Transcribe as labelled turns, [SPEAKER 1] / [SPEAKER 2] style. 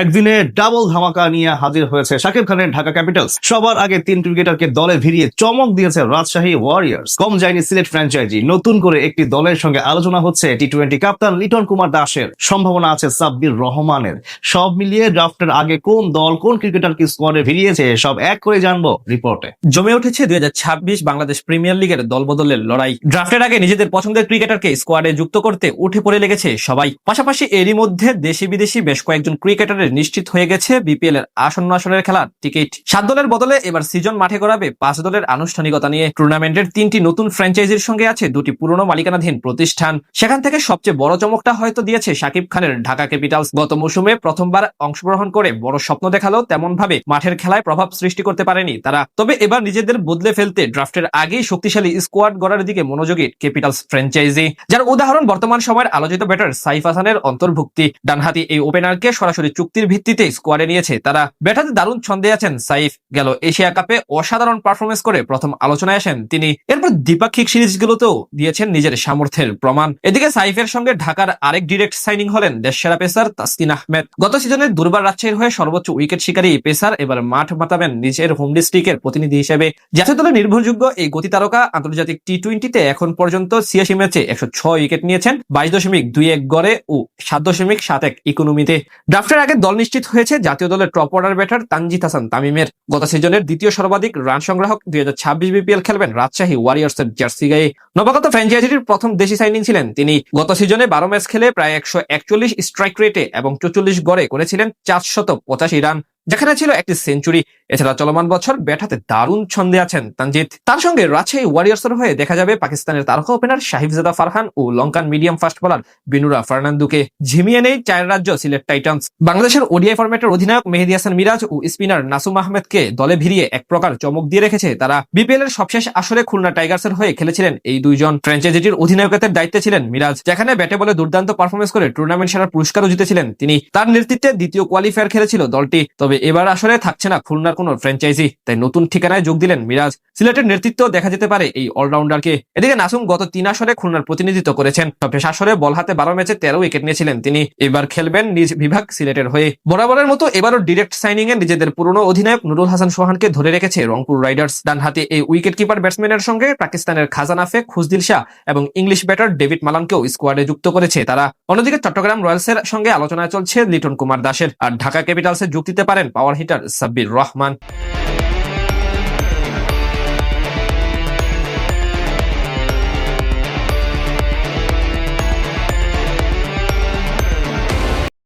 [SPEAKER 1] একদিনে ডাবল ধামাকা নিয়ে হাজির হয়েছে শাকিব খানের ঢাকা ক্যাপিটালস। সবার আগে তিন ক্রিকেটারকে দলে ভিড়িয়ে চমক দিয়েছে রাজশাহী ওয়ারিয়ার্স। কম যায়নি সিলেট ফ্র্যাঞ্চাইজি। নতুন করে একটি দলের সঙ্গে আলোচনা হচ্ছে টি টোয়েন্টি কাপ্তান লিটন কুমার দাসের। সম্ভাবনা আছে সাব্বির রহমানের। সব মিলিয়ে ড্রাফটের আগে কোন দল কোন ক্রিকেটারকে স্কোয়াডে ভিড়িয়েছে সব এক করে জানব রিপোর্টে
[SPEAKER 2] জমে উঠেছে দুই হাজার ছাব্বিশ বাংলাদেশ প্রিমিয়ার লিগের দলবদলের লড়াই। ড্রাফটের আগে নিজেদের পছন্দের ক্রিকেটারকে স্কোয়াডে যুক্ত করতে উঠে পড়ে লেগেছে সবাই। পাশাপাশি এরই মধ্যে দেশি বিদেশি বেশ কয়েকজন ক্রিকেটারের নিশ্চিত হয়ে গেছে বিপিএল এর আসন্ন আসনের খেলার টিকিট। সাত দলের বদলে এবার সিজন মাঠে গড়াবে পাঁচ দলের আনুষ্ঠানিকতা নিয়ে। টুর্নামেন্টের তিনটি নতুন ফ্র্যাঞ্চাইজির সঙ্গে আছে দুটি পুরনো মালিকানাধীন প্রতিষ্ঠান। সেখান থেকে সবচেয়ে বড় চমকটা হয়তো দিয়েছে শাকিব খানের ঢাকা ক্যাপিটালস। গত মৌসুমে প্রথমবার অংশগ্রহণ করে বড় স্বপ্ন দেখাল তেমন ভাবে মাঠের খেলায় প্রভাব সৃষ্টি করতে পারেনি তারা। তবে এবার নিজেদের বদলে ফেলতে ড্রাফটের আগেই শক্তিশালী স্কোয়াড গড়ার দিকে মনোযোগী ক্যাপিটালস ফ্র্যাঞ্চাইজি যার উদাহরণ বর্তমান সময়ের আলোচিত ব্যাটার সাইফ হাসানের অন্তর্ভুক্তি। ডানহাতি এই ওপেনারকে সরাসরি চুক্তির ভিত্তিতে স্কোয়াডে নিয়েছে। তারা ব্যাটাতে দারুণ ছন্দে আছেন, সাইফ গেল এশিয়া কাপে অসাধারণ পারফরমেন্স করে প্রথম আলোচনায় আসেন। তিনি এরপর দ্বিপাক্ষিক সিরিজগুলোতেও দিয়েছেন নিজের সামর্থ্যের প্রমাণ। এদিকে সাইফের সঙ্গে ঢাকার আরেক ডিরেক্ট সাইনিং হলেন দেশসেরা পেসার তাসকিন আহমেদ। গত সিজনে দুর্বার রাজশাহীর হয়ে সর্বোচ্চ উইকেট শিকারী পেসার এবার মাঠ মাতাবেন নিজের হোম ডিস্ট্রিক্টের প্রতিনিধি হিসেবে। জাতীয় দলের নির্ভরযোগ্য এই গতি তারকা আন্তর্জাতিক টি টোয়েন্টিতে এখন পর্যন্ত ছিয়াশি ম্যাচে একশো ছয় উইকেট নিয়েছেন, বাইশ দশমিক দুই এক গড়ে ও সাত দশমিক সাত এক ইকোনমিতে ড্রাফটের আগে দল নিশ্চিত হয়েছে। জাতীয় দলের top order batter Tanzid Hasan তামিমের। গত সিজনের দ্বিতীয় সর্বাধিক রান সংগ্রাহক দুই হাজার ছাব্বিশ বিপিএল খেলবেন রাজশাহী ওয়ারিয়ার্সের জার্সি গায়ে। নবাগত ফ্র্যাঞ্চাইজিটির প্রথম দেশি সাইনিং ছিলেন তিনি। গত সিজনে বারো ম্যাচ খেলে প্রায় একশো একচল্লিশ স্ট্রাইক রেটে এবং চৌচল্লিশ গড়ে করেছিলেন চারশত পঁচাশি রান যেখানে ছিল একটি সেঞ্চুরি। এছাড়া চলমান বছর ব্যাটাতে দারুণ ছন্দে আছেন তানজিৎ। তার সঙ্গে রাজশাহী ওয়ারিয়ার্সের হয়ে দেখা যাবে পাকিস্তানের তারকা ওপেনার সাহিবজাদা ফারহান ও Lankan medium fast bowler Binura ফার্নান্দুকে। ঝিমিয়ে নেই চায়ের রাজ্য সিলেট টাইটান্স। বাংলাদেশের ওডিআই ফরম্যাটের অধিনায়ক মেহেদি হাসান মিরাজ ও স্পিনার নাসুম আহমেদকে দলে ভিড়িয়ে এক প্রকার চমক দিয়ে রেখেছে তারা। বিপিএল এর সবশেষ আসরে খুলনা টাইগার্সের হয়ে খেলেছিলেন এই দুইজন। ফ্র্যাঞ্চাইজিটির অধিনায়কত্বের দায়িত্বে ছিলেন মিরাজ। যেখানে ব্যাটে বলে দুর্দান্ত পারফরমেন্স করে টুর্নামেন্ট সেরার পুরস্কারও জিতেছিলেন তিনি। তার নেতৃত্বে দ্বিতীয় কোয়ালিফায়ার খেলেছিল দলটি। তবে এবার আসলে থাকছে না খুলনার কোনো ফ্র্যাঞ্চাইজি তাই নতুন ঠিকানায় যোগ দিলেন মিরাজ। সিলেটের নেতৃত্ব দেখা যেতে পারে এই অলরাউন্ডারকে এদিকে নাসুম গত তিন আসরে খুলনার প্রতিনিধিত্ব করেছেন। সবশেষ আসরে বল হাতে বারো ম্যাচে তেরো উইকেট নিয়েছিলেন তিনি। এবার খেলবেন নিজ বিভাগ সিলেটের হয়ে। বরাবরের মতো এবারও ডিরেক্ট সাইনিং এ নিজেদের পুরনো অধিনায়ক নুরুল হাসান সোহানকে ধরে রেখেছে রংপুর রাইডার্স। ডান হাতে এই উইকেট কিপার ব্যাটসম্যানের সঙ্গে পাকিস্তানের খাজানা ফেক খুজদিল শাহ এবং ইংলিশ ব্যাটার ডেভিড মালানকেও স্কোয়াডে যুক্ত করেছে তারা। অন্যদিকে চট্টগ্রাম রয়্যালসের সঙ্গে আলোচনায় চলছে লিটন কুমার দাসের। আর ঢাকা ক্যাপিটালসে যোগ দিতে পারেন পাওয়ার হিটার সাব্বির রহমান